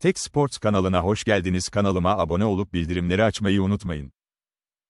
Tek Sports kanalına hoş geldiniz. Kanalıma abone olup bildirimleri açmayı unutmayın.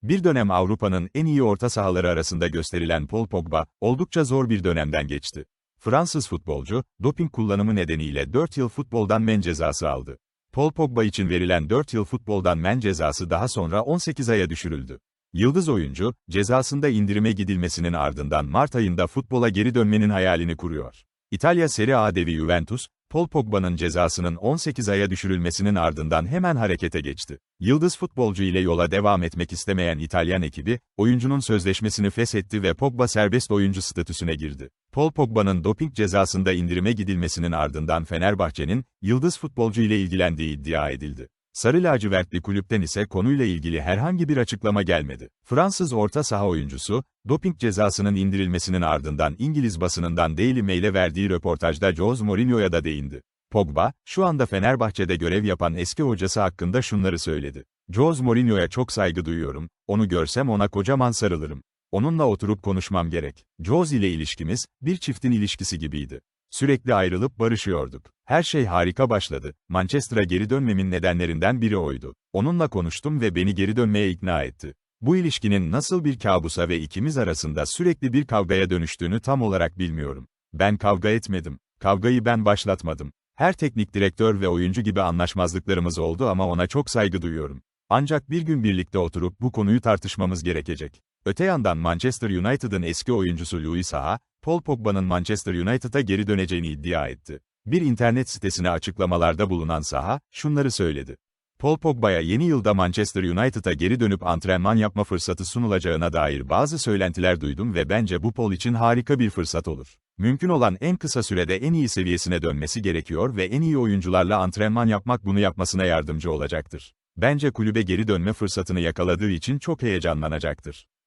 Bir dönem Avrupa'nın en iyi orta sahaları arasında gösterilen Paul Pogba, oldukça zor bir dönemden geçti. Fransız futbolcu, doping kullanımı nedeniyle 4 yıl futboldan men cezası aldı. Paul Pogba için verilen 4 yıl futboldan men cezası daha sonra 18 aya düşürüldü. Yıldız oyuncu, cezasında indirime gidilmesinin ardından Mart ayında futbola geri dönmenin hayalini kuruyor. İtalya Serie A devi Juventus, Paul Pogba'nın cezasının 18 aya düşürülmesinin ardından hemen harekete geçti. Yıldız futbolcu ile yola devam etmek istemeyen İtalyan ekibi, oyuncunun sözleşmesini feshetti ve Pogba serbest oyuncu statüsüne girdi. Paul Pogba'nın doping cezasında indirime gidilmesinin ardından Fenerbahçe'nin, yıldız futbolcu ile ilgilendiği iddia edildi. Sarı lacivertli kulüpten ise konuyla ilgili herhangi bir açıklama gelmedi. Fransız orta saha oyuncusu, doping cezasının indirilmesinin ardından İngiliz basınından Daily Mail'e verdiği röportajda Jose Mourinho'ya da değindi. Pogba, şu anda Fenerbahçe'de görev yapan eski hocası hakkında şunları söyledi. Jose Mourinho'ya çok saygı duyuyorum, onu görsem ona kocaman sarılırım. Onunla oturup konuşmam gerek. Jose ile ilişkimiz, bir çiftin ilişkisi gibiydi. Sürekli ayrılıp barışıyorduk. Her şey harika başladı. Manchester'a geri dönmemin nedenlerinden biri oydu. Onunla konuştum ve beni geri dönmeye ikna etti. Bu ilişkinin nasıl bir kabusa ve ikimiz arasında sürekli bir kavgaya dönüştüğünü tam olarak bilmiyorum. Ben kavga etmedim. Kavgayı ben başlatmadım. Her teknik direktör ve oyuncu gibi anlaşmazlıklarımız oldu ama ona çok saygı duyuyorum. Ancak bir gün birlikte oturup bu konuyu tartışmamız gerekecek. Öte yandan Manchester United'ın eski oyuncusu Louis Saha, Paul Pogba'nın Manchester United'a geri döneceğini iddia etti. Bir internet sitesine açıklamalarda bulunan Saha, şunları söyledi. Paul Pogba'ya yeni yılda Manchester United'a geri dönüp antrenman yapma fırsatı sunulacağına dair bazı söylentiler duydum ve bence bu Paul için harika bir fırsat olur. Mümkün olan en kısa sürede en iyi seviyesine dönmesi gerekiyor ve en iyi oyuncularla antrenman yapmak bunu yapmasına yardımcı olacaktır. Bence kulübe geri dönme fırsatını yakaladığı için çok heyecanlanacaktır.